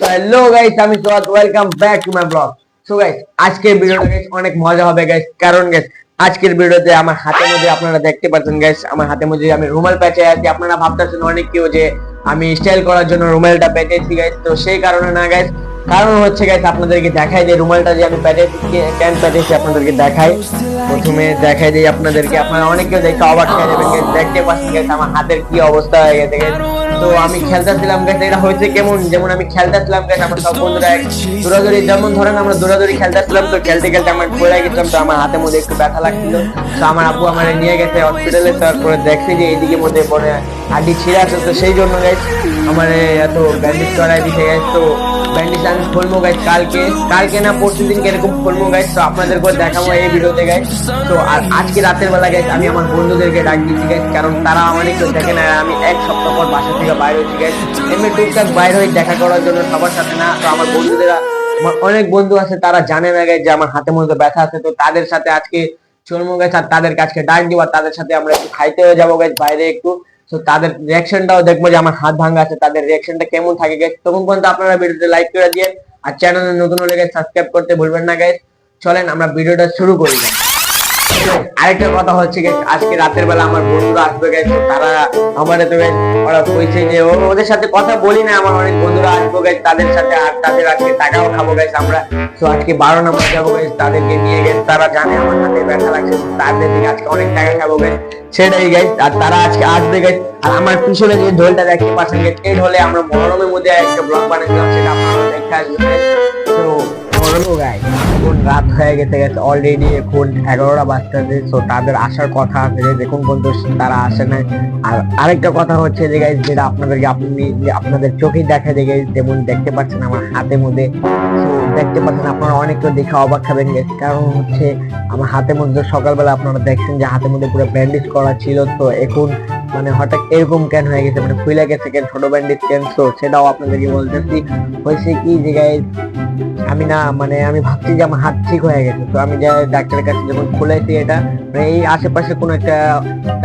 Hello guys আমি Swad welcome back to my blog so guys আজকের ভিডিওটা guys অনেক মজা হবে গাইস কারণ গাইস আজকের ভিডিওতে আমার হাতের মধ্যে আপনারা দেখতে পাচ্ছেন গাইস আমার হাতের মধ্যে আমি রুমাল প্যাচে আছি। আপনারা ভাবতেছেন অনেক কেউ যে আমি স্টাইল করার জন্য রুমালটা পেতেছি গাইস তো সেই কারণে না গাইস কারণ হচ্ছে গাইস আপনাদেরকে দেখাই যে রুমালটা যে আমি পেতেছি কেন পেতেছি আপনাদেরকে দেখাই। প্রথমে দেখাই দিই আপনাদেরকে। আপনারা অনেক কেউ দেখতে অবাক হয়ে যাবেন দেখতে পাচ্ছেন গাইস আমার হাতের কি অবস্থা হয়ে গেছে guys। তো আমি খেলতে খেলতেছিলাম গাইস এটা হয়েছে কেমন? যেমন আমি খেলতে খেলতেছিলাম গাইস আমার সব বন্ধুরা দৌড়াদৌড়ি, যেমন ধরেন আমরা দৌড়াদৌড়ি খেলতেছিলাম তো খেলতে খেলতে আমার পড়ে গেছিলাম, তো আমার হাতে মধ্যে একটু ব্যথা লাগছিল। তো আমার আব্বু আমার নিয়ে গেছে হসপিটালে তারপরে দেখছি যে এইদিকে মধ্যে পরে হাড্ডি ছিঁড়ে আছে তো সেই জন্য গাইস আমার এত ব্যান্ডেজ করাই দিতে গাইস তো ব্যান্ডেজ আমি খুলবো গাইস কালকে কালকে না পরশু দিনকে এরকম খুলবো গাইস তো আপনাদেরকে দেখাবো এই ভিডিওতে গাইস তো আর আজকে রাতের বেলা গাইস আমি আমার বন্ধুদেরকে ডাক দিচ্ছি গাইস কারণ তারা আমার একটু দেখে না, আমি এক সপ্তাহ পর বাসা থেকে বাইরে হচ্ছি গাইস এমনি টুকটাক বাইরে হয়ে দেখা করার জন্য সবার সাথে না, তো আমার বন্ধুদেরা, আমার অনেক বন্ধু আছে, তারা জানে না গাইস যে আমার হাতের মধ্যে ব্যথা আছে। তো তাদের সাথে আজকে চলমো গাইস আর তাদের কাছে ডাক দিব তাদের সাথে আমরা একটু খাইতে হয়ে যাব গাইস বাইরে একটু। তো তাদের রিয়াকশনটাও দেখব যে আমার হাত ভাঙা আছে, তাদের রিয়াকশনটা কেমন থাকে গেছে তখন পর্যন্ত আপনারা ভিডিওতে লাইক করে দিয়ে আর চ্যানেলে নতুন হলে সাবস্ক্রাইব করতে ভুলবেন না গাইস চলেন, আমরা ভিডিওটা শুরু করি। আরেকটা কথা হচ্ছে গাইস আজকে রাতের বেলা আমার বন্ধুরা আসবে গাইস তারা আমার তো ওরা কইছে যে ওদের সাথে কথা বলি না, আমার অনেক বন্ধুরা আসবে গাইস তাদের সাথে আর তাদের আজকে টাকাও খাব গাইস আমরা, তো আজকে বারো নম্বর যাব গাইস তাদেরকে নিয়ে গেছে তারা জানে আমার হাতে ব্যথা লাগছে তাদের দিকে আজকে অনেক টাকা খাব গাইস সেটাই গাইস আর তারা আজকে আসবে গাইস আর আমার পিছনে যে ঢোলটা দেখতে পাচ্ছেন এই ঢোলে আমরা মনোরমের মধ্যে একটা ব্লগ বানিয়েছিলাম সেটা আপনারা দেখতে আসবেন। তো এখন রাত হয়ে গেছে গেছে অলরেডি এখন এগারোটা বাজতেছে তো তাদের আসার কথা আছে যে দেখুন পর্যন্ত তারা আসে নাই। আর আরেকটা কথা হচ্ছে যে গাইস যেটা আপনাদেরকে আপনি আপনাদের চোখে দেখা যায় guys, যেমন দেখতে পাচ্ছেন আমার হাতের মধ্যে। দেখতে পাচ্ছেন আপনারা অনেক দেখে অবাক খাবেন কারণ হচ্ছে আমার হাতের মধ্যে সকালবেলা আপনারা দেখছেন যে হাতের মধ্যে পুরো ব্যান্ডেজ করা ছিল। তো এখন মানে হঠাৎ এরকম কেন হয়ে গেছে? মানে ফুলে গেছে কেন? ছোট ব্যান্ডেজ কেন? তো সেটাও আপনাদেরকে বলতেছি। হয়েছে কি যে guys, আমি না মানে আমি ভাবছি যে আমার হাত ঠিক হয়ে গেছে। তো আমি যা ডাক্তারের কাছে যখন খুলেছি এটা মানে এই আশেপাশে কোনো একটা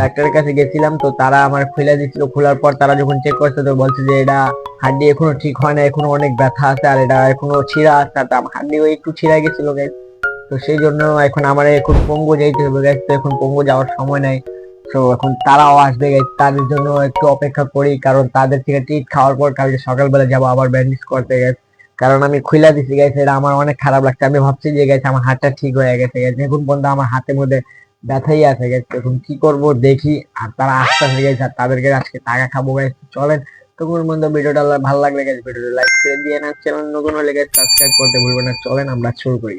ডাক্তারের কাছে গেছিলাম, তো তারা আমার খুলে দিচ্ছিল খোলার পর তারা যখন চেক করছে, তো বলছে যে এটা হাড্ডি এখনও ঠিক হয় না, এখনও অনেক ব্যথা আছে, আর এটা এখনও ছিঁড়া আছে। আর আমার হাড্ডি ওই একটু ছিঁড়া গেছিল গাইস তো সেই জন্য এখন আমার এখন পঙ্গু যাইতে হবে গাইস তো এখন পঙ্গু যাওয়ার সময় নাই। তো এখন তারাও আসবে তাদের জন্য একটু অপেক্ষা করি, কারণ তাদের থেকে টিট খাওয়ার পর কালকে সকালবেলা যাব, আবার ব্যান্ডেজ করতে গেছে কারণ আমি খুইলা দিছি গেছে এটা আমার অনেক খারাপ লাগছে। আমি ভাবছি যে গেছে আমার হাতটা ঠিক হয়ে গেছে গেছে এখন আমার হাতের মধ্যে ব্যথাই আছে গেছে এখন কি করব দেখি, আর তারা আস্তে আস্তে গেছে আর তাদেরকে আজকে টাকা খাব গেছে চলেন, তখন পর্যন্ত ভিডিওটা ভালো লাগলে গেছে ভিডিওটা লাইক করে দিয়ে না চ্যানেল নতুন হলে গেছে সাবস্ক্রাইব করতে ভুলবেন না। চলেন, আমরা শুরু করি।